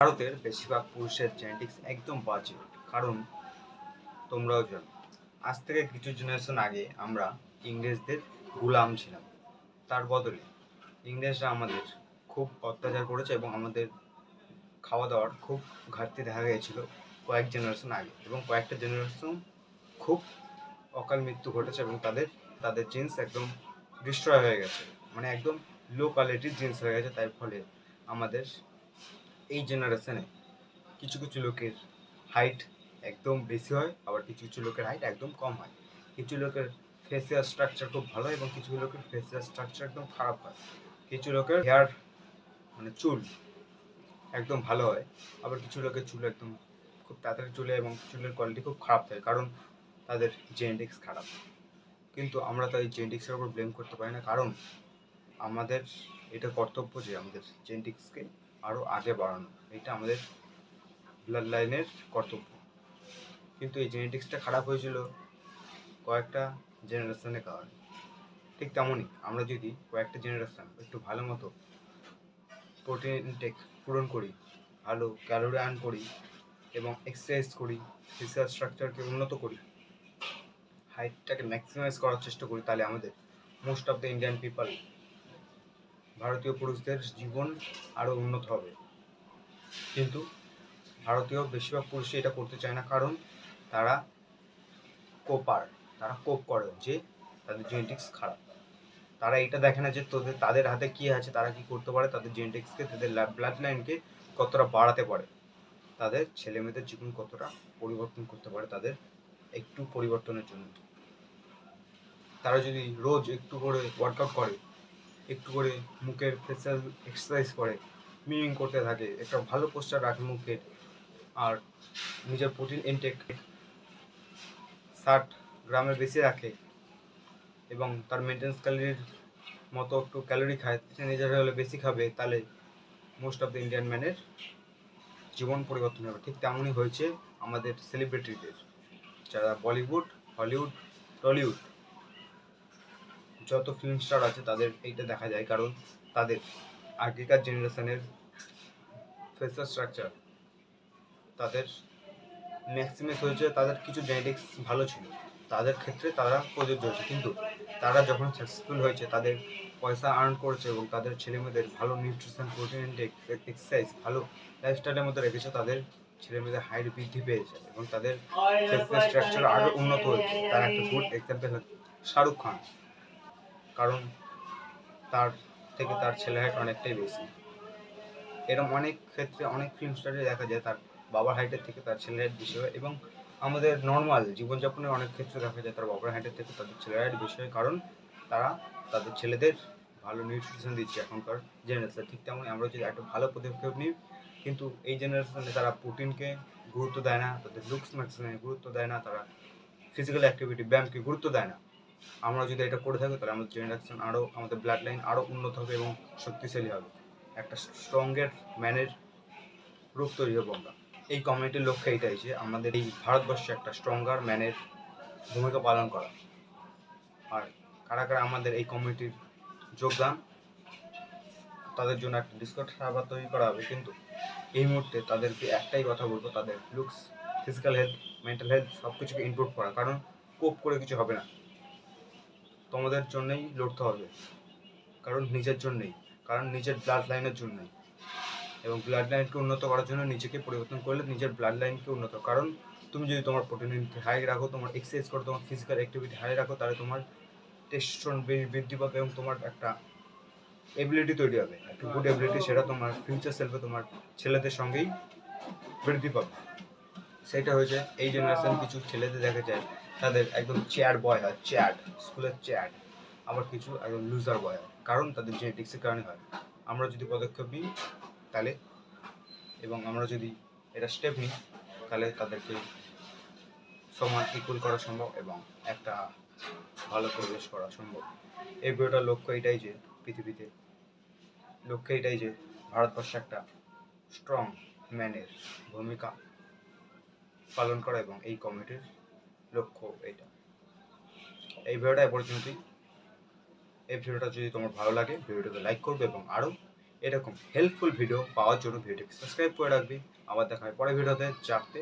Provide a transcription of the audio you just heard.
ভারতের বেশিরভাগ পুরুষের জেনেটিক্স একদম বাজে, কারণ তোমরাও জানো। আজ থেকে কিছু জেনারেশন আগে আমরা ইংরেজদের গুলাম ছিলাম। তার বদলে ইংরেজরা আমাদের খুব অত্যাচার করেছে এবং আমাদের খাওয়া দাওয়ার খুব ঘাটতি দেখা গিয়েছিল কয়েক জেনারেশন আগে এবং কয়েকটা জেনারেশন খুব অকাল মৃত্যু ঘটেছে এবং তাদের তাদের জিন্স একদম ডিস্ট্রয় হয়ে গেছে। মানে একদম লো কোয়ালিটির জিন্স হয়ে গেছে তাই ফলে আমাদের এই জেনারেশনে কিছু কিছু লোকের হাইট একদম বেশি হয়, আবার কিছু কিছু লোকের হাইট একদম কম হয়। কিছু লোকের ফেসিয়াল স্ট্রাকচার খুব ভালো এবং কিছু লোকের ফেসিয়াল স্ট্রাকচার একদম খারাপ হয়। কিছু লোকের হেয়ার মানে চুল একদম ভালো হয়, আবার কিছু লোকের চুল একদম খুব তাড়াতাড়ি চুলে এবং চুলের কোয়ালিটি খুব খারাপ থাকে কারণ তাদের জেনেটিক্স খারাপ। কিন্তু আমরা তো এই জেনেটিক্সের উপর ব্লেম করতে পারি না, কারণ আমাদের এটা কর্তব্য যে আমাদের জেনেটিক্সকে আরও আগে বাড়ানো। এটা আমাদের ব্লাড লাইনের কর্তব্য। কিন্তু এই জেনেটিক্সটা খারাপ হয়েছিল কয়েকটা জেনারেশনের কারণে। ঠিক তেমনই আমরা যদি কয়েকটা জেনারেশন একটু ভালো মতো প্রোটিন ইনটেক পূরণ করি, ভালো ক্যালোরি আর্ন করি এবং এক্সারসাইজ করি ফিজিক্যাল স্ট্রাকচারকে উন্নত করি হাইটটাকে ম্যাক্সিমাইজ করার চেষ্টা করি, তাহলে আমাদের most of the Indian people ভারতীয় পুরুষদের জীবন আরও উন্নত হবে। কিন্তু ভারতীয় বেশিরভাগ পুরুষই এটা করতে চায় না, কারণ তারা কোপার, তারা কোপ করে যে তাদের জেনেটিক্স খারাপ। তারা এটা দেখে না যে তোদের, তাদের হাতে কি আছে, তারা কি করতে পারে, তাদের জেনেটিক্সকে তাদের ব্লাড লাইনকে কতটা বাড়াতে পারে। তাদের ছেলে মেয়েদের জীবন কতটা পরিবর্তন করতে পারে, তাদের একটু পরিবর্তনের জন্য। তারা যদি রোজ একটু করে ওয়ার্কআউট করে একটু করে মুখের ফেসিয়াল এক্সারসাইজ করে মিমিং করতে থাকে। একটা ভালো পোস্টার রাখে মুখের আর নিজের প্রোটিন ইনটেক ষাট গ্রামের বেশি রাখে এবং তার মেনটেন্স ক্যালোরির মতো একটু ক্যালোরি খায় নিজের হলে বেশি খাবে, তাহলে মোস্ট অফ দ্য ইন্ডিয়ান ম্যানের জীবন পরিবর্তন হবে। ঠিক তেমনই হয়েছে আমাদের সেলিব্রিটিদের যারা বলিউড হলিউড টলিউড যত ফিল্ম স্টার আছে তাদের এইটা দেখা যায়, কারণ তাদের আগেকার জেনারেশনের ফেসাল স্ট্রাকচার তাদের ম্যাক্সিমাইজ হয়েছে, তাদের কিছু জেনেটিক্স ভালো ছিল। তাদের ক্ষেত্রে তারা প্রযোজ্য হয়েছে, কিন্তু তারা যখন সাকসেসফুল হয়েছে, তাদের পয়সা আর্ন করেছে এবং তাদের ছেলেমেয়েদের ভালো নিউট্রিশন প্রোটিন এক্সারসাইজ ভালো লাইফস্টাইলের মধ্যে রেখেছে, তাদের ছেলেমেয়েদের হাইট বৃদ্ধি পেয়েছে এবং তাদের স্ট্রাকচার আরও উন্নত হয়েছে। তার একটা গুড এক্সাম্পল হচ্ছে শাহরুখ খান। কারণ তার থেকে তার ছেলে হাইট অনেকটাই বেশি। এরকম অনেক ক্ষেত্রে অনেক ফিল্ম স্টারে দেখা যায় তার বাবার হাইটের থেকে তার ছেলের হাইট বেশি হয় এবং আমাদের নর্মাল জীবনযাপনের অনেক ক্ষেত্রে দেখা যায় তার বাবার হাইটের থেকে তাদের ছেলের হাইট বেশি হয় কারণ তারা তাদের ছেলেদের ভালো নিউট্রিশন দিচ্ছে এখনকার জেনারেশন ঠিক তেমন আমরা যদি একটা ভালো পদক্ষেপ নিই, কিন্তু এই জেনারেশনে তারা প্রোটিনকে গুরুত্ব দেয় না, তাদের লুকস ম্যাক্সিমে গুরুত্ব দেয় না, তারা ফিজিক্যাল অ্যাক্টিভিটি ব্যায়ামকে গুরুত্ব দেয় না। আমরা যদি এটা করে থাকি, তাহলে আমাদের জেনারেশন আরও আমাদের ব্লাড লাইন আরও উন্নত হবে এবং শক্তিশালী হবে। একটা স্ট্রঙ্গের ম্যানের রূপ তৈরি হব আমরা। এই কমিউনিটির লক্ষ্য এটাই যে, আমাদের এই ভারতবর্ষে একটা স্ট্রঙ্গার ম্যানের ভূমিকা পালন করা। আর কারা কারা আমাদের এই কমিউনিটির যোগদান, তাদের জন্য একটা ডিসকাউন্ট সার্ভার তৈরি করা হবে। কিন্তু এই মুহূর্তে তাদেরকে একটাই কথা বলব, তাদের looks physical health mental health সব কিছুকে ইমপ্রুভ করা। কারণ কোপ করে কিছু হবে না। তোমাদের জন্যই লড়তে হবে। কারণ নিজের জন্যই কারণ নিজের ব্লাড লাইনের জন্যই। এবং ব্লাড লাইনকে উন্নত করার জন্য নিজেকে পরিবর্তন করলে নিজের ব্লাড লাইনকে উন্নত। কারণ তুমি যদি তোমার প্রোটিন হাই রাখো তোমার এক্সারসাইজ করো তোমার ফিজিক্যাল অ্যাক্টিভিটি হাই রাখো তাহলে তোমার টেস্টোস্টেরন বৃদ্ধি পাবে এবং তোমার একটা এবিলিটি তৈরি হবে। একটা গুড এবিলিটি সেটা তোমার ফিউচার সেলফে তোমার ছেলেদের সঙ্গেই বৃদ্ধি পাবে। সেটা হয়েছে এই জেনারেশন কিছু ছেলেদের দেখা যায়। তাদের একদম চেয়ার বয় হয় চেয়ার স্কুলের চেয়ার আবার কিছু একদম লুজার বয় হয়। কারণ তাদের জেনেটিক্সের কারণে হয়। আমরা যদি পদক্ষেপ নিই, তাহলে, এবং আমরা যদি এটা স্টেপ নিই, তাহলে তাদেরকে সমান ইকুয়াল করা সম্ভব এবং একটা ভালো পরিবেশ করা সম্ভব। এই ভিডিওটার লক্ষ্য এটাই যে পৃথিবীতে, লক্ষ্য এটাই যে ভারতবর্ষে একটা স্ট্রং ম্যানের ভূমিকা পালন করা এবং এই কমিটির লক্ষ্য এটা। এই ভিডিওটা এ পর্যন্তই। এই ভিডিওটা যদি তোমার ভালো লাগে ভিডিওটাকে লাইক করবে এবং আরও এরকম হেল্পফুল ভিডিও পাওয়ার জন্য ভিডিওটিকে সাবস্ক্রাইব করে রাখবে। আবার দেখা হয় পরের ভিডিওতে। চাপতে